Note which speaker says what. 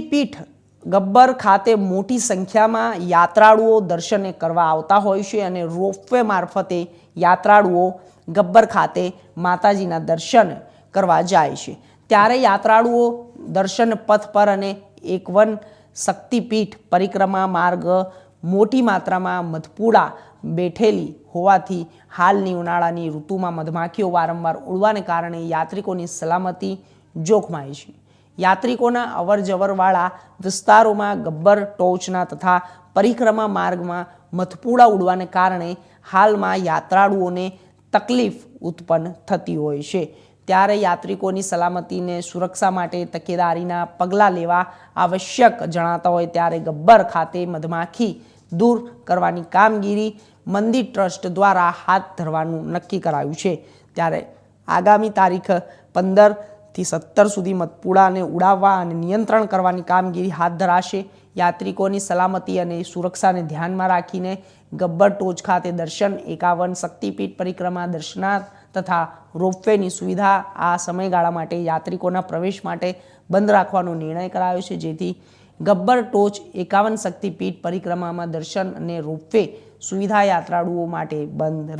Speaker 1: પીઠ ગબ્બર ખાતે મોટી સંખ્યામાં યાત્રાળુઓ દર્શને કરવા આવતા હોય છે અને રોપવે મારફતે યાત્રાળુઓ ગબ્બર ખાતે માતાજીના દર્શન કરવા જાય છે. ત્યારે યાત્રાળુઓ દર્શન પથ પર અને એકવન શક્તિપીઠ પરિક્રમા માર્ગ મોટી માત્રામાં મધપુડા બેઠેલી હોવાથી હાલની ઉનાળાની ઋતુમાં મધમાખીઓ વારંવાર ઉડવાને કારણે યાત્રિકોની સલામતી જોખમાય છે. યાત્રિકોના અવર જવરવાળા વિસ્તારોમાં ગબ્બર ટોચના તથા પરિક્રમા માર્ગમાં મથપુડા ઉડવાને કારણે હાલમાં યાત્રાળુઓને તકલીફ ઉત્પન્ન થતી હોય છે. ત્યારે યાત્રિકોની સલામતીને સુરક્ષા માટે તકેદારીના પગલાં લેવા આવશ્યક જણાતા હોય ત્યારે ગબ્બર ખાતે મધમાખી દૂર કરવાની કામગીરી મંદિર ટ્રસ્ટ દ્વારા હાથ ધરવાનું નક્કી કરાયું છે. ત્યારે આગામી તારીખ પંદર થી સત્તર સુધી મતપુડાને ઉડાવવા અને નિયંત્રણ કરવાની કામગીરી હાથ ધરાશે. યાત્રિકોની સલામતી અને સુરક્ષાને ધ્યાનમાં રાખીને ગબ્બર ટોચ ખાતે દર્શન, એકાવન શક્તિપીઠ પરિક્રમા, દર્શનાર્થ તથા રોપવેની સુવિધા આ સમયગાળા માટે યાત્રિકોના પ્રવેશ માટે બંધ રાખવાનો નિર્ણય કરાયો છે. જેથી ગબ્બર ટોચ, એકાવન શક્તિપીઠ પરિક્રમામાં દર્શન અને રોપવે સુવિધા યાત્રાળુઓ માટે બંધ રહે.